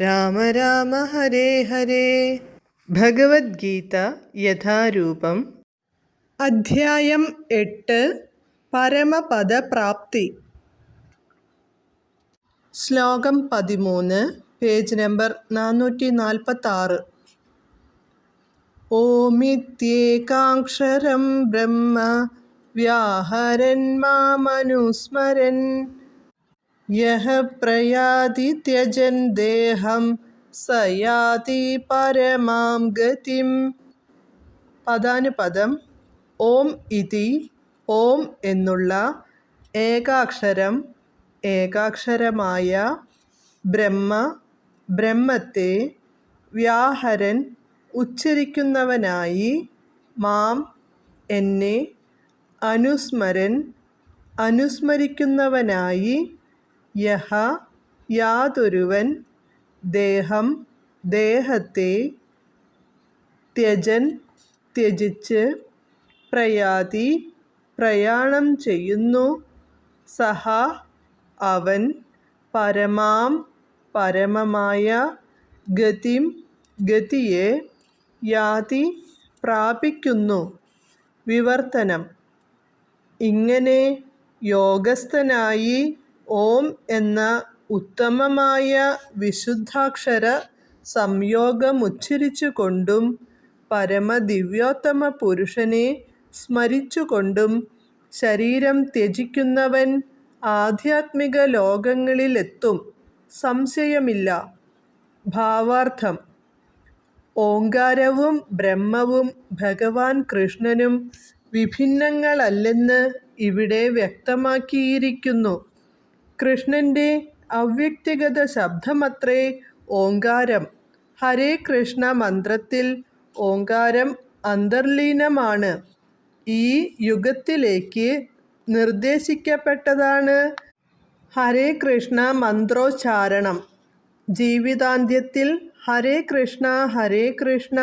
രാമ രാമ ഹരേ ഹരേ. ഭഗവത്ഗീത യഥാരൂപം. അധ്യായം എട്ട്. പരമപദപ്രാപ്തി. ശ്ലോകം പതിമൂന്ന് പേജ് നമ്പർ നാനൂറ്റി നാൽപ്പത്തി ആറ് ഓമിത്യേകാക്ഷരം ബ്രഹ്മ വ്യാഹരൻ മാമനുസ്മരൻ. യഹ പ്രയാതി ത്യജൻ ദേഹം സയാതി പരമാം ഗതിം പദാനുപദം ഓം ഇതി ഓം എന്നുള്ള ഏകാക്ഷരം ഏകാക്ഷരമായ ബ്രഹ്മ ബ്രഹ്മത്തെ വ്യാഹരൻ ഉച്ചരിക്കുന്നവനായി മാം എന്നെ അനുസ്മരൻ അനുസ്മരിക്കുന്നവനായി യഹ യാതൊരുവൻ ദേഹം ദേഹത്തെ ത്യജൻ ത്യജിച്ച് പ്രയാതി പ്രയാണം ചെയ്യുന്നു. സഹ അവൻ പരമാം പരമമായ ഗതിം ഗതിയെ യാതി പ്രാപിക്കുന്നു. വിവർത്തനം. ഇങ്ങനെ യോഗസ്ഥനായി ഓം എന്ന ഉത്തമമായ വിശുദ്ധാക്ഷര സംയോഗമുച്ചരിച്ചുകൊണ്ടും പരമദിവ്യോത്തമ പുരുഷനെ സ്മരിച്ചുകൊണ്ടും ശരീരം ത്യജിക്കുന്നവൻ ആധ്യാത്മിക ലോകങ്ങളിലെത്തും സംശയമില്ല. ഭാവാർത്ഥം. ഓങ്കാരവും ബ്രഹ്മവും ഭഗവാൻ കൃഷ്ണനും വിഭിന്നങ്ങളല്ലെന്ന് ഇവിടെ വ്യക്തമാക്കിയിരിക്കുന്നു. കൃഷ്ണന്റെ അവ്യക്തിഗത ശബ്ദമത്രേ ഓങ്കാരം. ഹരേ കൃഷ്ണ മന്ത്രത്തിൽ ഓങ്കാരം അന്തർലീനമാണ്. ഈ യുഗത്തിലേക്ക് നിർദ്ദേശിക്കപ്പെട്ടതാണ് ഹരേ കൃഷ്ണ മന്ത്രോച്ചാരണം. ജീവിതാന്ത്യത്തിൽ ഹരേ കൃഷ്ണ ഹരേ കൃഷ്ണ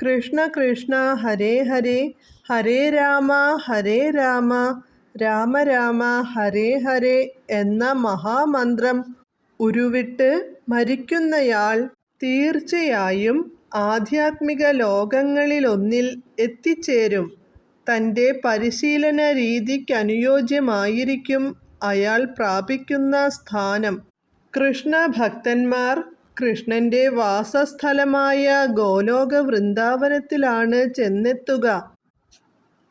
കൃഷ്ണ കൃഷ്ണ ഹരേ ഹരേ ഹരേ രാമ ഹരേ രാമ രാമ രാമ ഹരേ ഹരേ എന്ന മഹാമന്ത്രം ഉരുവിട്ട് മരിക്കുന്നയാൾ തീർച്ചയായും ആധ്യാത്മിക ലോകങ്ങളിലൊന്നിൽ എത്തിച്ചേരും. തന്റെ പരിശീലന രീതിക്കനുയോജ്യമായിരിക്കും അയാൾ പ്രാപിക്കുന്ന സ്ഥാനം. കൃഷ്ണഭക്തന്മാർ കൃഷ്ണന്റെ വാസസ്ഥലമായ ഗോലോക വൃന്ദാവനത്തിലാണ് ചെന്നെത്തുക.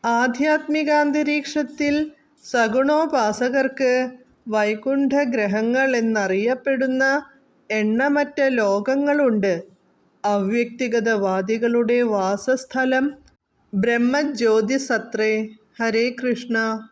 ആധ്യാത്മികാന്തരീക്ഷത്തിൽ സഗുണോപാസകർക്ക് വൈകുണ്ഠഗ്രഹങ്ങൾ എന്നറിയപ്പെടുന്ന എണ്ണമറ്റ ലോകങ്ങളുണ്ട്. അവ്യക്തിഗതവാദികളുടെ വാസസ്ഥലം ബ്രഹ്മജ്യോതിസത്രേ. ഹരേ കൃഷ്ണ.